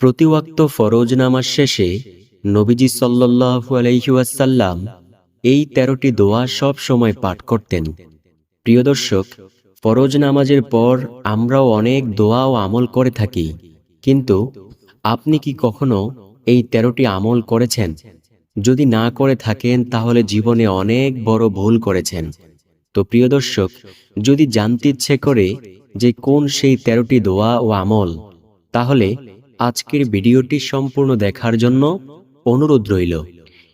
প্রতিওয়াক্ত ফরজ নামাজ শেষে নবীজি সাল্লাল্লাহু আলাইহি ওয়াসাল্লাম এই তেরোটি দোয়া সব সময় পাঠ করতেন। প্রিয় দর্শক, ফরজ নামাজের পর আমরাও অনেক দোয়া ও আমল করে থাকি, কিন্তু আপনি কি কখনো এই তেরোটি আমল করেছেন? যদি না করে থাকেন, তাহলে জীবনে অনেক বড় ভুল করেছেন। তো প্রিয় দর্শক, যদি জানতে ইচ্ছে করে যে কোন সেই তেরোটি দোয়া ও আমল, তাহলে আজকের ভিডিওটি সম্পূর্ণ দেখার জন্য অনুরোধ রইল।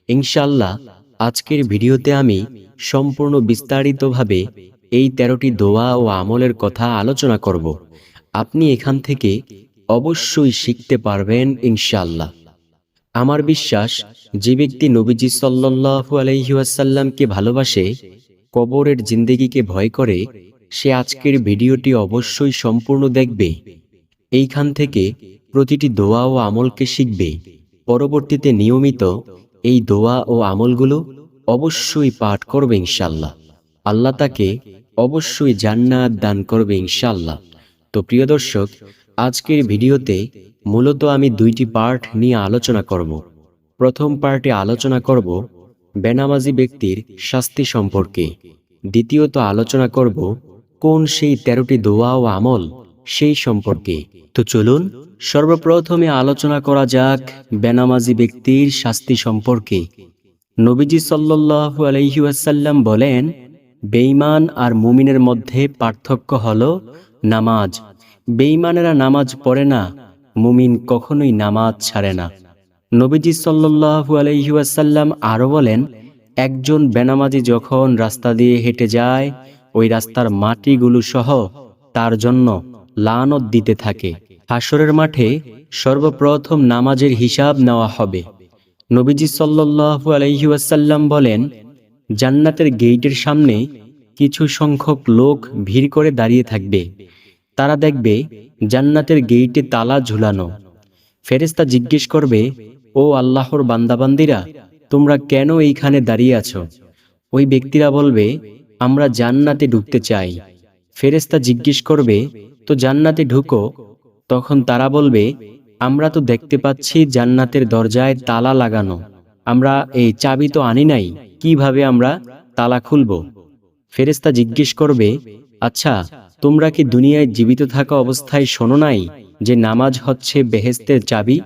ইনশাল্লাহ আজকের ভিডিওতে আমি সম্পূর্ণ বিস্তারিতভাবে এই তেরোটি দোয়া ও আমলের কথা আলোচনা করব। আপনি এখান থেকে অবশ্যই শিখতে পারবেন ইনশাল্লাহ আমার বিশ্বাস, যে ব্যক্তি নবীজি সাল্লাল্লাহু আলাইহি ওয়াসাল্লামকে ভালোবাসে, কবরের জিন্দেগিকে ভয় করে, সে আজকের ভিডিওটি অবশ্যই সম্পূর্ণ দেখবে। এইখান থেকে প্রতিটি দোয়া ও আমলকে শিখবে। পরবর্তীতে নিয়মিত এই দোয়া ও আমলগুলো অবশ্যই পাঠ করবে ইনশাল্লাহ আল্লাহ তাকে অবশ্যই জান্নাত দান করবে ইনশাল্লাহ তো প্রিয় দর্শক, আজকের ভিডিওতে মূলত আমি দুইটি পার্ট নিয়ে আলোচনা করব। প্রথম পার্টে আলোচনা করব বেনামাজি ব্যক্তির শাস্তি সম্পর্কে। দ্বিতীয়ত আলোচনা করব কোন সেই তেরোটি দোয়া ও আমল সেই সম্পর্কে। তো চলুন, সর্বপ্রথমে আলোচনা করা যাক বেনামাজি ব্যক্তির শাস্তি সম্পর্কে। নবীজি সাল্লাল্লাহু আলাইহি ওয়াসাল্লাম বলেন, বেঈমান আর মুমিনের মধ্যে পার্থক্য হল নামাজ। বেঈমানেরা নামাজ পড়ে না, মুমিন কখনোই নামাজ ছাড়ে না। নবীজি সাল্লাল্লাহু আলাইহি ওয়াসাল্লাম আরও বলেন, একজন বেনামাজি যখন রাস্তা দিয়ে হেঁটে যায়, ওই রাস্তার মাটিগুলো সহ তার জন্য লানত দিতে থাকে। হাসরের মাঠে সর্বপ্রথম নামাজের হিসাব নেওয়া হবে। নবীজি সাল্লাল্লাহু আলাইহি ওয়াসাল্লাম বলেন, জান্নাতের গেইটের সামনে কিছু সংখ্যক লোক ভিড় করে দাঁড়িয়ে থাকবে। তারা দেখবে জান্নাতের গেইটে তালা ঝুলানো। ফেরেস্তা জিজ্ঞেস করবে, ও আল্লাহর বান্দাবান্দিরা, তোমরা কেন এইখানে দাঁড়িয়ে আছো? ওই ব্যক্তিরা বলবে, আমরা জান্নাতে ঢুকতে চাই। ফেরেস্তা জিজ্ঞেস করবে, তো জান্নাতে ঢুকো? তখন তারা বলবে, আমরা তো দেখতে পাচ্ছি জান্নাতের দরজায় তালা লাগানো। আমরা এই চাবি তো আনি নাই, কীভাবে আমরা তালা খুলব? ফেরেস্তা জিজ্ঞেস করবে আচ্ছা তোমরা কি দুনিয়ায় জীবিত থাকা অবস্থায় শোনো নাই যে নামাজ হচ্ছে বেহেস্তের চাবি?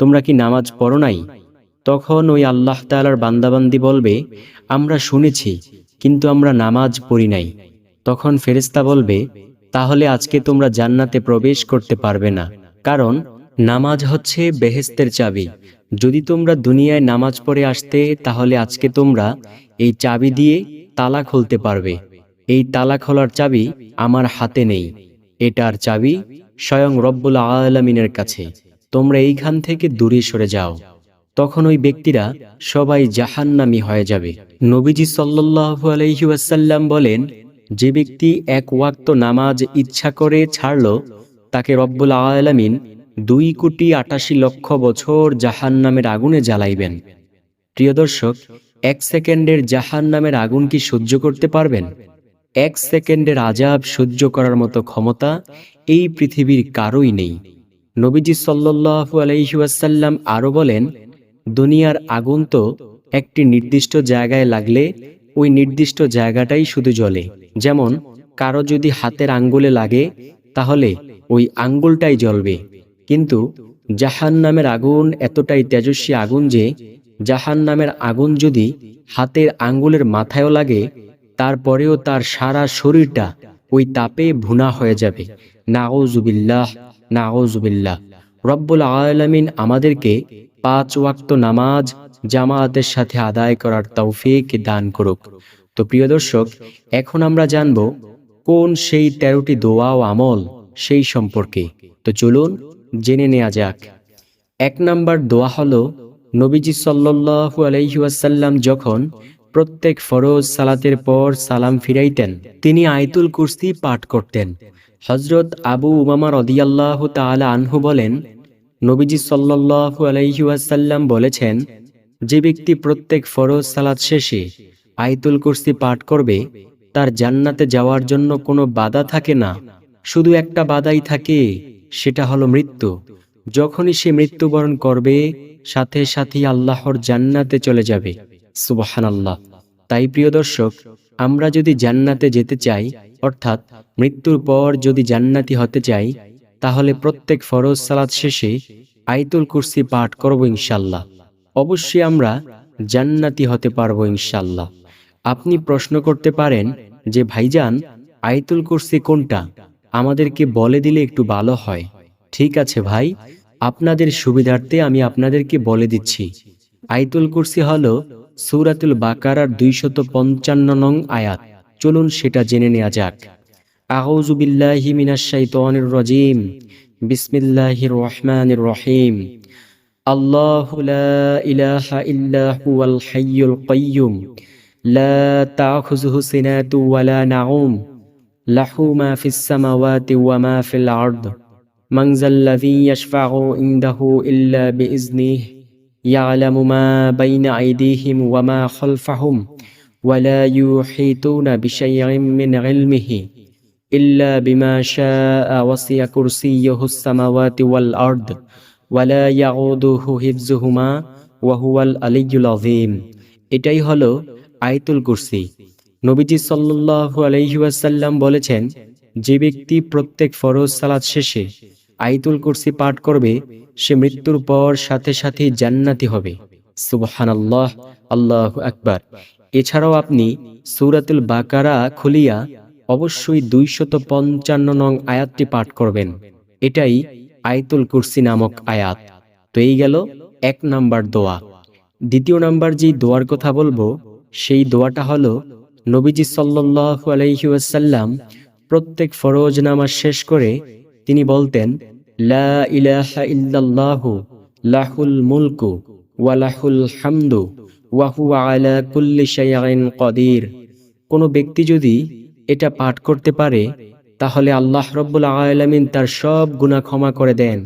তোমরা কি নামাজ পড়ো নাই? তখন ওই আল্লাহ তালার বান্দাবান্দি বলবে, আমরা শুনেছি, কিন্তু আমরা নামাজ পড়ি নাই। তখন ফেরেস্তা বলবে, তাহলে আজকে তোমরা জান্নাতে প্রবেশ করতে পারবে না। কারণ নামাজ হচ্ছে বেহেস্তের চাবি। যদি তোমরা দুনিয়ায় নামাজ পড়ে আসতে, তাহলে আজকে তোমরা এই চাবি দিয়ে তালা খুলতে পারবে। এই তালা খোলার চাবি আমার হাতে নেই। এটার চাবি স্বয়ং রব্বুল আলমিনের কাছে। তোমরা এইখান থেকে দূরে সরে যাও। তখন ওই ব্যক্তিরা সবাই জাহান্নামি হয়ে যাবে। নবীজি সাল্লাল্লাহু আলাইহি ওয়াসাল্লাম বলেন যে ব্যক্তি এক ওয়াক্ত নামাজ ইচ্ছা করে ছাড়ল, তাকে রব্বুল আলামিন দুই কোটি আটাশি লক্ষ বছর জাহান নামের আগুনে জ্বালাইবেন। প্রিয় দর্শক, এক সেকেন্ডের জাহান নামের আগুন কি সহ্য করতে পারবেন? এক সেকেন্ডের আজাব সহ্য করার মতো ক্ষমতা এই পৃথিবীর কারোই নেই। নবীজি সাল্লাল্লাহু আলাইহি ওয়াসাল্লাম আরও বলেন, দুনিয়ার আগুন তো একটি নির্দিষ্ট জায়গায় লাগলে ওই নির্দিষ্ট জায়গাটাই শুধু জলে। যেমন, কারও যদি হাতের আঙ্গুলে লাগে, তাহলে ওই আঙ্গুলটাই জ্বলবে। কিন্তু জাহান নামের আগুন এতটাই তেজস্বী আগুন যে জাহান নামের আগুন যদি হাতের আঙ্গুলের মাথায়ও লাগে, তারপরেও তার সারা শরীরটা ওই তাপে ভুনা হয়ে যাবে। নাওজুবিল্লাহ নাওজুবিল্লাহ রব্বুল আলমিন আমাদেরকে পাঁচ ওয়াক্ত নামাজ জামায়াতের সাথে আদায় করার তৌফিক দান করুক। তো প্রিয় দর্শক, এখন আমরা জানব কোন সেই তেরোটি দোয়া ও আমল সেই সম্পর্কে। তো চলুন জেনে নেওয়া যাক। এক নাম্বার দোয়া হলো, নবীজি সাল্লাল্লাহু আলাইহি ওয়াসাল্লাম যখন প্রত্যেক ফরজ সালাতের পর সালাম ফিরাইতেন, তিনি আয়তুল কুরসি পাঠ করতেন। হজরত আবু উমামা রদিয়াল্লাহ তাআলা আনহু বলেন, নবীজি সাল্লাল্লাহু আলাইহি ওয়াসাল্লাম বলেছেন যে ব্যক্তি প্রত্যেক ফরজ সালাত শেষে আয়তুল কুরসি পাঠ করবে, তার জান্নাতে যাওয়ার জন্য কোনো বাধা থাকে না। শুধু একটা বাধাই থাকে, সেটা হলো মৃত্যু। যখনই সে মৃত্যুবরণ করবে, সাথে সাথে আল্লাহর জান্নাতে চলে যাবে। সুবাহান আল্লাহ তাই প্রিয় দর্শক, আমরা যদি জান্নাতে যেতে চাই, অর্থাৎ মৃত্যুর পর যদি জান্নাতি হতে চাই, তাহলে প্রত্যেক ফরজ সালাত শেষে আইতুল কুরসি পাঠ করব ইনশাল্লাহ অবশ্যই আমরা জান্নাতি হতে পারব ইনশাল্লাহ আপনি প্রশ্ন করতে পারেন যে, ভাইজান আইতুল কুরসি কোনটা? আমাদেরকে বলে দিলে একটু ভালো হয়। ঠিক আছে ভাই, আপনাদের সুবিধার্থে আমি আপনাদেরকে বলে দিচ্ছি। আইতুল কুরসি হল সূরাতুল বাকারার দুইশত পঞ্চান্ন নং আয়াত। চলুন সেটা জেনে নেওয়া যাক। আউযু বিল্লাহি মিনাশ শাইতানির রাজিম। বিসমিল্লাহির রহমানির রহিম। الله لا إله إلا هو الحي القيوم. لا تأخذه سنة ولا نعوم. له ما في السماوات وما في الأرض. من ذا الذي يشفع عنده إلا بإذنه يعلم ما بين أيديهم وما خلفهم ولا يحيطون بشيء من علمه إلا بما شاء وسع كرسيه السماوات والأرض. ওয়ালা ইয়াউদুহু হিফজুহুমা ওয়াহুয়াল আলিউল আজিম এটাই হলো আয়তুল কুরসি। নবীজি সাল্লু আলহিউসাল্লাম বলেছেন, যে ব্যক্তি প্রত্যেক ফরজ সালাদ শেষে আয়তুল কুরসি পাঠ করবে, সে মৃত্যুর পর সাথে সাথে জান্নাতি হবে। সুবহান আল্লাহ আল্লাহ আকবার। এছাড়াও আপনি সুরাতুল বাকারা খুলিয়া অবশ্যই দুইশত পঞ্চান্ন নং আয়াতটি পাঠ করবেন। এটাই আয়াতুল কুরসি নামক আয়াত। তো এই গেল এক নাম্বার দোয়া। দ্বিতীয় নাম্বার যে দোয়ার কথা বলব, সেই দোয়াটা হলো নবীজি সাল্লাল্লাহু আলাইহি ওয়াসাল্লাম প্রত্যেক ফরজ নামাজ শেষ করে তিনি বলতেন, লা ইলাহা ইল্লাল্লাহু লাহুল মুলকু ওয়া লাহুল হামদু ওয়া হুয়া আলা কুল্লি কদির। কোনো ব্যক্তি যদি এটা পাঠ করতে পারে তাহলে আল্লাহ রব্বুল আলামিন তার সব গুনাহ ক্ষমা করে দেন।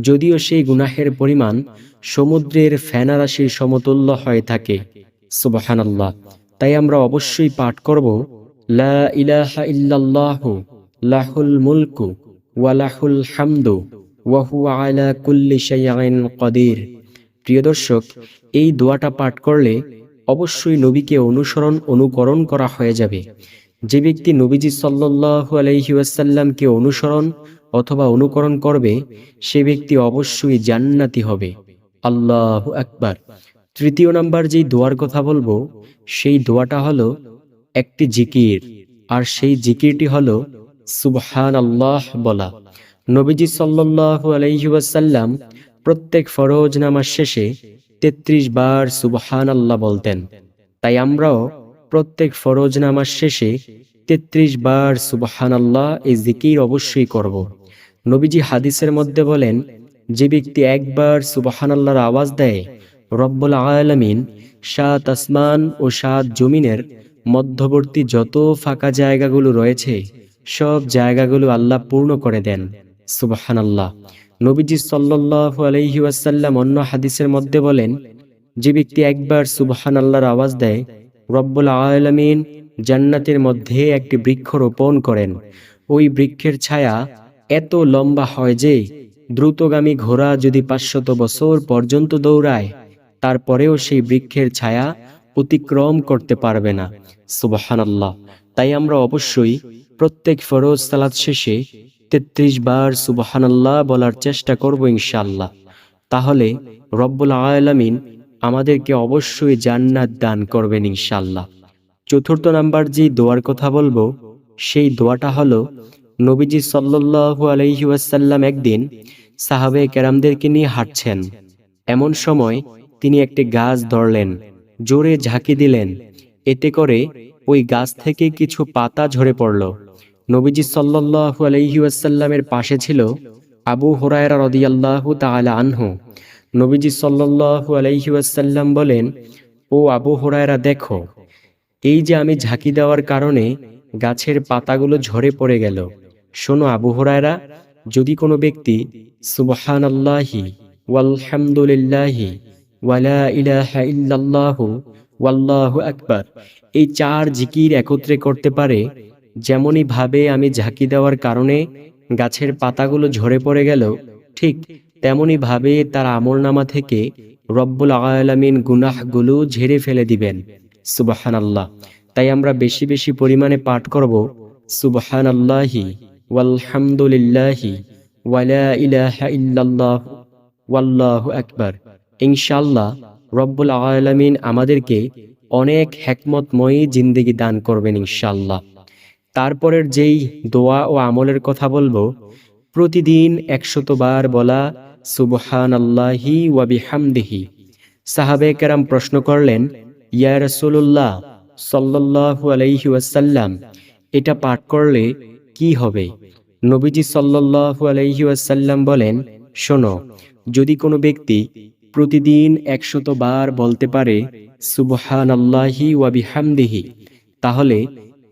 যদিও সেই গুনাহের পরিমাণ সমুদ্রের ফেনারাশির সমতুল্য হয়ে থাকে। সুবহানাল্লাহ। তাই আমরা অবশ্যই পাঠ করব, লা ইলাহা ইল্লাল্লাহু লাহুল মুলকু ওয়ালাহুল হামদু ওয়াহু আলা কুল্লি কদির। প্রিয় দর্শক, এই দোয়াটা পাঠ করলে অবশ্যই নবীকে অনুসরণ, অনুকরণ করা হয়ে যাবে। যে ব্যক্তি নবীজি সাল্লাল্লাহু আলাইহি ওয়াসাল্লামকে অনুসরণ অথবা অনুকরণ করবে, সে ব্যক্তি অবশ্যই জান্নাতি হবে। আল্লাহ আকবার। তৃতীয় নাম্বার যেই দোয়ার কথা বলব, সেই দোয়াটা হলো একটি জিকির, আর সেই জিকিরটি হলো সুবহান আল্লাহ বলা। নবীজি সাল্লাল্লাহু আলাইহি ওয়াসাল্লাম প্রত্যেক ফরজ নামাজ শেষে তেত্রিশ বার সুবহান আল্লাহ বলতেন। তাই আমরাও প্রত্যেক ফরজ নামাজ শেষে তেত্রিশ বার সুবহান আল্লাহ এই জিকির অবশ্যই করব। নবীজি হাদিসের মধ্যে বলেন, যে ব্যক্তি একবার সুবহান আল্লাহর আওয়াজ দেয়, রব্বুল আলামিন সাত আসমান ও সাত জমিনের মধ্যবর্তী যত ফাঁকা জায়গাগুলো রয়েছে, সব জায়গাগুলো আল্লাহ পূর্ণ করে দেন। সুবাহান আল্লাহ নবীজি সাল্লাল্লাহু আলাইহি ওয়াসাল্লাম অন্য হাদিসের মধ্যে বলেন, যে ব্যক্তি একবার সুবাহান আল্লাহর আওয়াজ দেয় রব্বুল আলামিন জান্নাতের মধ্যে একটি বৃক্ষ রোপণ করেন। ওই বৃক্ষের ছায়া এত লম্বা হয় যে, দ্রুতগামী ঘোড়া যদি পাঁচশত বছর পর্যন্ত দৌড়ায়, তারপরেও সেই বৃক্ষের ছায়া অতিক্রম করতে পারবে না। সুবাহান আল্লাহ তাই আমরা অবশ্যই প্রত্যেক ফরজ সালাত শেষে তেত্রিশ বার সুবাহানাল্লাহ বলার চেষ্টা করব ইনশাল্লাহ তাহলে রব্বুল আলামিন আমাদেরকে অবশ্যই জান্নাত দান করবেন ইনশাল্লাহ চতুর্থ নাম্বার যে দোয়ার কথা বলব, সেই দোয়াটা হলো, নবীজি সাল্লাল্লাহু আলাইহি ওয়াসাল্লাম একদিন সাহাবে কেরামদেরকে নিয়ে হাঁটছেন। এমন সময় তিনি একটি গাছ ধরলেন, জোরে ঝাঁকি দিলেন। এতে করে ওই গাছ থেকে কিছু পাতা ঝরে পড়ল। নবীজি সাল্লাল্লাহু আলাইহি ওয়াসাল্লামের পাশে ছিল আবু হুরায়রা রাদিয়াল্লাহু তাআলা আনহু। নবীজি সাল্লাল্লাহু আলাইহি ওয়াসাল্লাম বলেন, ও আবু হুরায়রা, দেখো, এই যে আমি ঝাঁকি দেওয়ার কারণে গাছের পাতাগুলো ঝরে পড়ে গেল। শোনো আবু হুরায়রা, যদি কোনো ব্যক্তি সুবহানাল্লাহি ওয়ালহামদুলিল্লাহি ওয়ালা ইলাহা ইল্লাল্লাহু ওয়াল্লাহু আকবার, এই চার জিকির একত্রে করতে পারে, যেমনই ভাবে আমি ঝাঁকি দেওয়ার কারণে গাছের পাতাগুলো ঝরে পড়ে গেল, ঠিক তেমনি ভাবে তার আমলনামা থেকে রব্বুল আলামিন গুনাহগুলো ঝেড়ে ফেলে দিবেন। সুবাহান আল্লাহ তাই আমরা বেশি বেশি পরিমাণে পাঠ করব সুবহান আল্লাহি ওয়ালহামদুলিল্লাহি ওয়ালা ইলাহা ইল্লাল্লাহ, ওয়াল্লাহু আকবার। ইনশাআল্লাহ রব্বুল আলামিন আমাদেরকে অনেক হেকমতময়ী জিন্দেগি দান করবেন ইনশাআল্লাহ। তারপরের যেই দোয়া ও আমলের কথা বলব, প্রতিদিন একশত বার বলা সুবহান আল্লাহি সাহাবে কেরাম প্রশ্ন করলেন, ইয়া রসুল্লাহ সাল্লাল্লাহু আলাইহি ওয়াসাল্লাম, এটা পাঠ করলে কি হবে? নবীজি সাল্লাল্লাহু আলাইহি ওয়াসাল্লাম বলেন, শোনো, যদি কোনো ব্যক্তি প্রতিদিন একশত বার বলতে পারে সুবহান আল্লাহি ওয়াবিহামদিহি তাহলে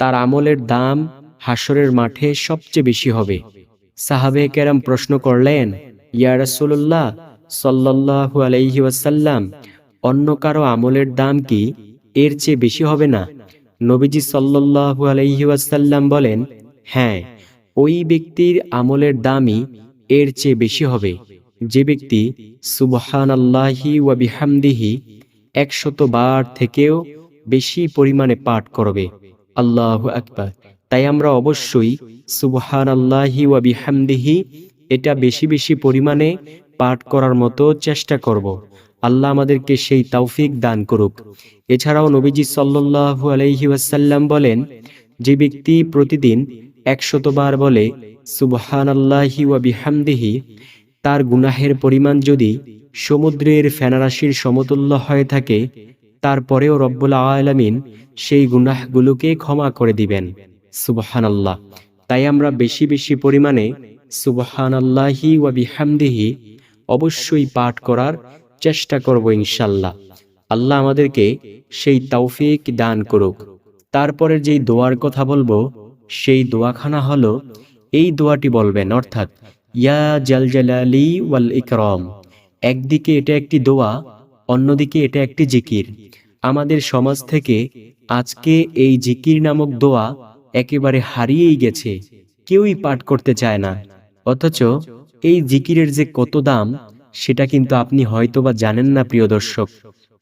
তার আমলের দাম হাসরের মাঠে সবচেয়ে বেশি হবে। সাহাবে কেরাম প্রশ্ন করলেন ইয়া রাসূলুল্লাহ সাল্লাল্লাহু আলাইহি ওয়াসাল্লাম, অন্য কারও আমলের দাম কি এর চেয়ে বেশি হবে না? নবীজি সাল্লাল্লাহু আলাইহি ওয়াসাল্লাম বলেন হ্যাঁ ওই ব্যক্তির আমলের দামই এর চেয়ে বেশি হবে। যে ব্যক্তি সুবহান আল্লাহি ওয়া বিহামদিহি একশত বার থেকেও বেশি পরিমাণে পাঠ করবে। আল্লাহু আকবার। তাই আমরা অবশ্যই সুবহান আল্লাহি ওয়া বিহামদিহি এটা বেশি বেশি পরিমাণে পাঠ করার মতো চেষ্টা করব। আল্লাহ আমাদেরকে সেই তৌফিক দান করুক। এছাড়াও নবীজি সাল্লাল্লাহু আলাইহি ওয়াসাল্লাম বলেন, যে ব্যক্তি প্রতিদিন একশতবার বলে সুবহান আল্লাহি বিহামদিহি, তার গুনাহের পরিমাণ যদি সমুদ্রের ফেনারাশির সমতুল্য হয়ে থাকে, তারপরেও রব্বুল আলামিন সেই গুনাহগুলোকে ক্ষমা করে দিবেন। সুবহান আল্লাহ তাই আমরা বেশি বেশি পরিমাণে সুবহান আল্লাহি ওয়া বিহামদিহি, অবশ্যই পাঠ করার চেষ্টা করব ইনশাল্লাহ আল্লাহ আমাদেরকে সেই তৌফিক দান করুক। তারপরে যেই দোয়ার কথা বলব, সেই দোয়াখানা হলো, এই দোয়াটি বলবেন, অর্থাৎ, ইয়া জাল জালালি ওয়াল ইকরম। একদিকে এটা একটি দোয়া, অন্যদিকে এটা একটি জিকির। আমাদের সমাজ থেকে আজকে এই জিকির নামক দোয়া একেবারে হারিয়েই গেছে, কেউই পাঠ করতে চায় না। অথচ এই জিকিরের যে কত দাম, সেটা কিন্তু আপনি হয়তোবা জানেন না, প্রিয় দর্শক।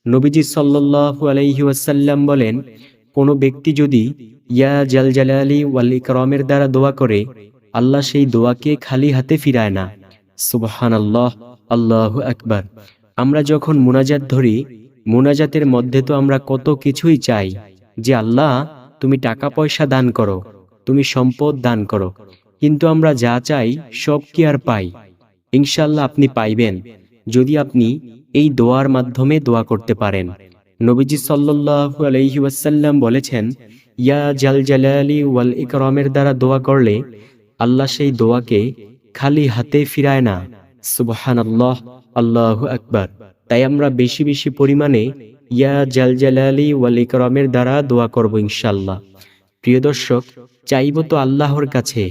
নবীজি সাল্লাল্লাহু আলাইহি ওয়াসাল্লাম বলেন, কোনো ব্যক্তি যদি ইয়া জাল জালালি ওয়াল ইকরামের দ্বারা দোয়া করে, আল্লাহ সেই দোয়াকে খালি হাতে ফিরায় না। সুবহান আল্লাহ আল্লাহু আকবার। আমরা যখন মুনাজাত ধরি, মুনাজাতের মধ্যে তো আমরা কত কিছুই চাই, যে আল্লাহ, তুমি টাকা পয়সা দান করো, তুমি সম্পদ দান করো। কিন্তু আমরা যা চাই, সব কি আর পাই? ইনশাল্লাহ আপনি পাইবেন, যদি আপনি এই দোয়ার মাধ্যমে দোয়া করতে পারেন। নবীজি সাল্লাল্লাহু আলাইহি ওয়াসাল্লাম বলেছেন, ইয়া জাল জালালি ওয়াল ইকরামের দ্বারা দোয়া করলে আল্লাহ সেই দোয়াকে খালি হাতে ফিরায় না। সুবহান আল্লাহ আল্লাহ আকবার। তাই আমরা বেশি বেশি পরিমাণে ইয়া জাল জালালি ওয়াল ইকরমের দ্বারা দোয়া করব ইনশাল্লাহ প্রিয় দর্শক, চাইব তো আল্লাহর কাছে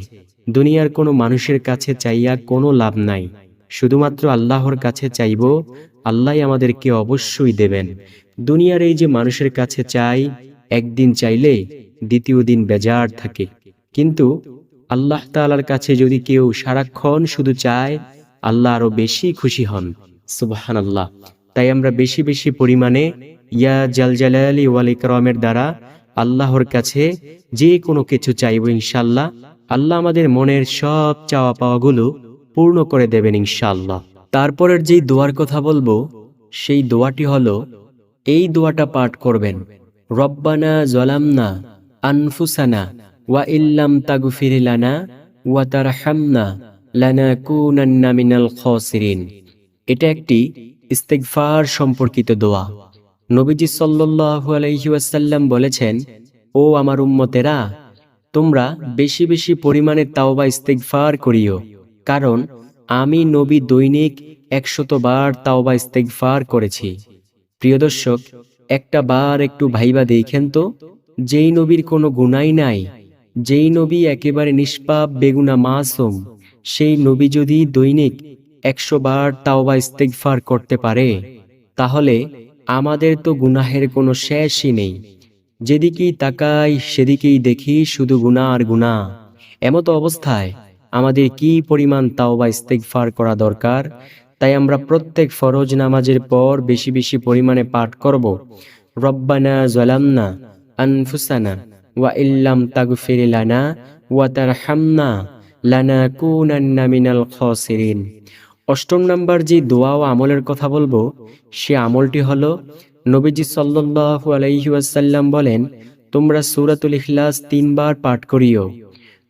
দুনিয়ার কোনো মানুষের কাছে চাইয়া কোনো লাভ নাই। শুধুমাত্র আল্লাহর কাছে চাইব, আল্লাহ আমাদেরকে অবশ্যই দেবেন। দুনিয়ার এই যে মানুষের কাছে চাই, একদিন চাইলে দ্বিতীয় দিন বেজার থাকে। কিন্তু আল্লাহ তাআলার কাছে যদি কেউ সারাক্ষণ শুধু চায়, আল্লাহ আরও বেশি খুশি হন। সুবাহান আল্লাহ তাই আমরা বেশি বেশি পরিমাণে ইয়া জাল জালালি ওয়াল ইকরামের দ্বারা আল্লাহর কাছে যে কোনো কিছু চাইব ইনশাল্লাহ আল্লাহ আমাদের মনের সব চাওয়া পাওয়াগুলো পূর্ণ করে দেবেন ইনশাল্লাহ তারপরের যেই দোয়ার কথা বলব, সেই দোয়াটি হলো, এই দোয়াটা পাঠ করবেন, রব্বানা জলামনা আনফুসানা ওয়া ইল্লাম তাগফির লানা ওয়া তারহামনা লানাকুনান্না মিনাল খাসিরিন। এটা একটি ইস্তেগফার সম্পর্কিত দোয়া। নবীজি সাল্লাল্লাহু আলাইহি ওয়াসাল্লাম বলেছেন, ও আমার উম্মতেরা তোমরা বেশি বেশি পরিমাণে তাওবা ইস্তেগফার করিও। কারণ আমি নবী দৈনিক একশত বার তাওবা ইস্তেগফার করেছি। প্রিয় দর্শক, একটা বার একটু ভাইবা দেখেন তো, যেই নবীর কোনো গুনাই নাই, যেই নবী একেবারে নিষ্পাপ, বেগুনা মাসুম, সেই নবী যদি দৈনিক একশো বার তাওবা ইস্তেগফার করতে পারে, তাহলে আমাদের তো গুনাহের কোনো শেষই নেই। যেদিকেই তাকাই, সেদিকেই দেখি শুধু গুণা আর গুণা এমতো অবস্থায় আমাদের কি পরিমাণ তাওবা ইস্তেগফার করা দরকার? তাই আমরা প্রত্যেক ফরজ নামাজের পর বেশি বেশি পরিমাণে পাঠ করব। রব্বানা জলামনা আনফুসানা ওয়া ইল্লাম তাগফির লানা ওয়া তার তারহামনা লানাকুনান্না মিনাল খাসিরিন। অষ্টম নাম্বার যে দোয়া ও আমলের কথা বলব, সে আমলটি হলো নবীজি সাল্লাল্লাহু আলাইহি ওয়াসাল্লাম বলেন, তোমরা সুরাতুল ইখলাস তিনবার পাঠ করিও।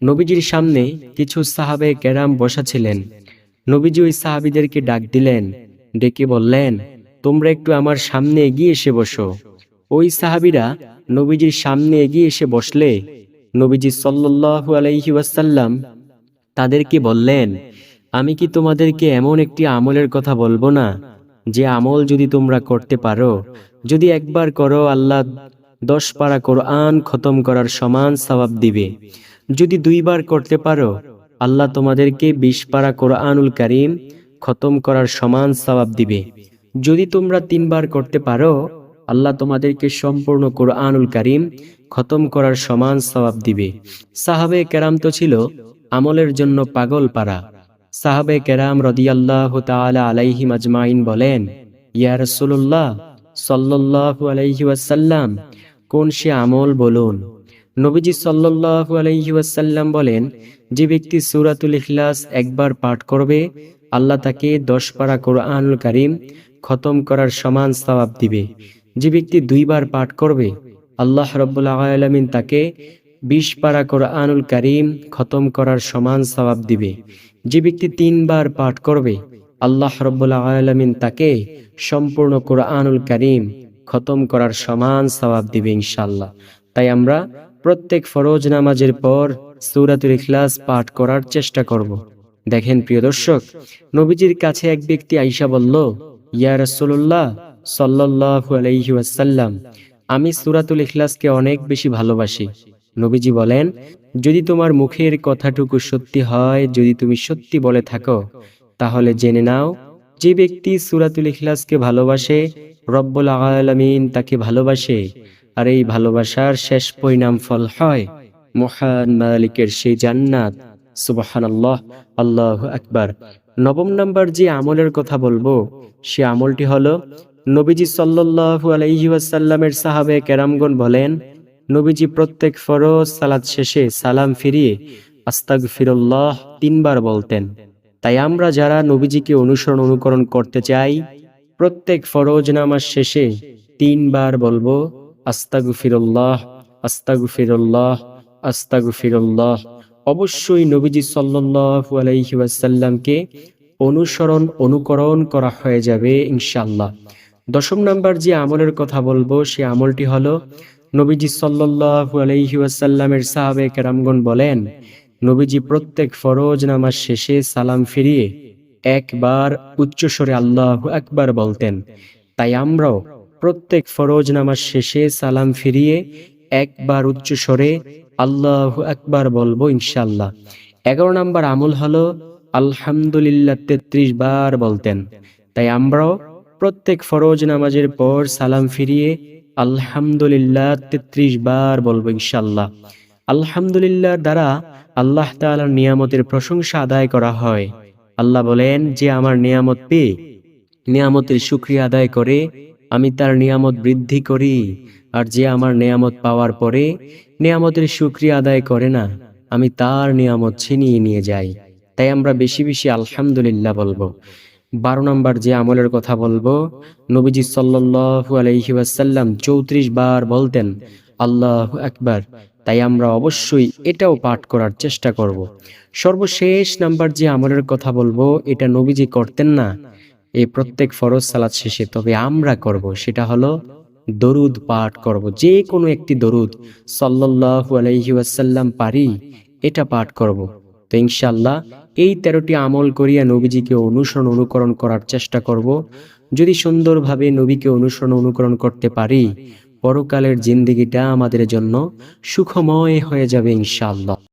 নবীজির সামনে কিছু সাহাবে কেরাম বসা ছিলেন নবীজি ওই সাহাবিদেরকে ডাক দিলেন, ডেকে বললেন, তোমরা একটু আমার সামনে এগিয়ে এসে বসো। ওই সাহাবিরা নবীজির সামনে এগিয়ে এসে বসলে, নবীজি সাল্লাল্লাহু আলাইহি ওয়াসাল্লাম তাদেরকে বললেন, আমি কি তোমাদেরকে এমন একটি আমলের কথা বলব না যে আমল যদি তোমরা করতে পারো, যদি একবার করো, আল্লাহ দশ পারা কোরআন খতম করার সমান সওয়াব দিবে। যদি দুইবার করতে পারো, আল্লাহ তোমাদেরকে বিশ পারা কোরআনুল কারিম খতম করার সমান সওয়াব দিবে। যদি তোমরা তিনবার করতে পারো, আল্লাহ তোমাদেরকে সম্পূর্ণ কোরআনুল কারিম খতম করার সমান সওয়াব দিবে। সাহাবে কেরাম তো ছিল আমলের জন্য পাগল পারা। সাহাবে কেরাম রদিয়াল্লাহ তাআলা আলাইহি মাজমাইন বলেন, ইয়া রাসূলুল্লাহ সাল্লাল্লাহু আলাইহি কোন সে আমল বলুন। নবীজি সাল্লাল্লাহু আলাইহি বলেন, যে ব্যক্তি সুরাতুল ইখলাস একবার পাঠ করবে, আল্লাহ তাকে দশ পারা কোরআনুল কারীম খতম করার সমান সওয়াব দিবে। যে ব্যক্তি দুইবার পাঠ করবে, আল্লাহ রব্বুল আলামিন তাকে বিশ পারা কোরআনুল কারীম খতম করার সমান সওয়াব দিবে। যে ব্যক্তি তিনবার পাঠ করবে, আল্লাহ রব্বুল আলামিন তাকে সম্পূর্ণ কোরআনুল কারীম খতম করার সমান সওয়াব দিবে ইনশাআল্লাহ। তাই আমরা প্রত্যেক ফরজ নামাজের পর সূরাতুল ইখলাস পাঠ করার চেষ্টা করব। দেখেন প্রিয় দর্শক, নবীজির কাছে এক ব্যক্তি আইসা বলল, ইয়া রাসূলুল্লাহ সাল্লাল্লাহু আলাইহি ওয়াসাল্লাম, আমি সুরাতুল ইখলাসকে অনেক বেশি ভালোবাসি। নবীজি বলেন, যদি তোমার মুখের কথাটুকু সত্যি হয়, যদি তুমি সত্যি বলে থাকো, তাহলে জেনে নাও, যে ব্যক্তি সূরাতুল ইখলাসকে ভালোবাসে, রব্বুল আলামিন তাকে ভালোবাসে, আর এই ভালোবাসার শেষ পরিণাম ফল হয় মহান মালিকের সেই জান্নাত। সুবাহান আল্লাহ আল্লাহ আকবার। নবম নাম্বার যে আমলের কথা বলব, সে আমলটি হলো, নবীজি সাল্লাল্লাহু আলাইহি ওয়াসাল্লামের সাহাবে কেরামগণ বলেন নবীজি প্রত্যেক ফরজ সালাত শেষে সালাম ফিরিয়ে আস্তাগফিরুল্লাহ তিনবার বলতেন। তাই আমরা যারা নবীজিকে অনুসরণ অনুকরণ করতে চাই, প্রত্যেক ফরজ নামাজ শেষে তিনবার বলব, আস্তাগফিরুল্লাহ আস্তাগফিরুল্লাহ আস্তাগফিরুল্লাহ। অবশ্যই নবীজি সাল্লাল্লাহু আলাইহি ওয়াসাল্লামকে অনুসরণ অনুকরণ করা হয়ে যাবে ইনশাল্লাহ দশম নাম্বার যে আমলের কথা বলব, সে আমলটি হলো নবীজি সাল্লাল্লাহু আলাইহি ওয়াসাল্লামের সাহাবে কেরামগণ বলেন, নবীজি প্রত্যেক ফরজ নামাজ শেষে সালাম ফিরিয়ে একবার উচ্চস্বরে আল্লাহু আকবার বলতেন। তাই আমরাও প্রত্যেক ফরজ নামাজ শেষে সালাম ফিরিয়ে একবার উচ্চস্বরে আল্লাহু আকবার বলব ইনশাল্লাহ এগারো নাম্বার আমল হলো আলহামদুলিল্লাহ তেত্রিশ বার বলতেন। তাই আমরাও প্রত্যেক ফরজ নামাজের পর সালাম ফিরিয়ে আলহামদুলিল্লাহ তেত্রিশ বার বলব ইনশাল্লাহ আলহামদুলিল্লাহ দ্বারা আল্লাহ তাআলার নিয়ামতের প্রশংসা আদায় করা হয়। আল্লাহ বলেন, যে আমার নিয়ামত পেয়ে, নিয়ামতের শুক্রিয়া আদায় করে, আমি তার নিয়ামত বৃদ্ধি করি। আর যে আমার নিয়ামত পাওয়ার পরে নিয়ামতের শুক্রিয়া আদায় করে না, আমি তার নিয়ামত ছিনিয়ে নিয়ে যাই। তাই আমরা বেশি বেশি আলহামদুলিল্লাহ বলব। বারো নম্বর যে আমলের কথা বলব, নবীজি সাল্লাল্লাহু আলাইহি ওয়াসাল্লাম চৌত্রিশ বার বলতেন, আল্লাহ আকবার। তাই আমরা অবশ্যই এটাও পাঠ করার চেষ্টা করব। সর্বশেষ নাম্বার যে আমলের কথা বলব, এটা নবীজি করতেন না। এই প্রত্যেক ফরজ সালাদ শেষে তবে আমরা করব, সেটা হলো দরুদ পাঠ করব। যে কোনো একটি দরুদ আলাইহি ওয়াসাল্লাম পারি, এটা পাঠ করব। তো ইনশাল্লাহ এই তেরোটি আমল করিয়া নবীজিকে অনুসরণ অনুকরণ করার চেষ্টা করব। যদি সুন্দরভাবে নবীকে অনুসরণ অনুকরণ করতে পারি, পরকালের জিন্দিগিটা আমাদের জন্য সুখময় হয়ে যাবে ইনশাআল্লাহ।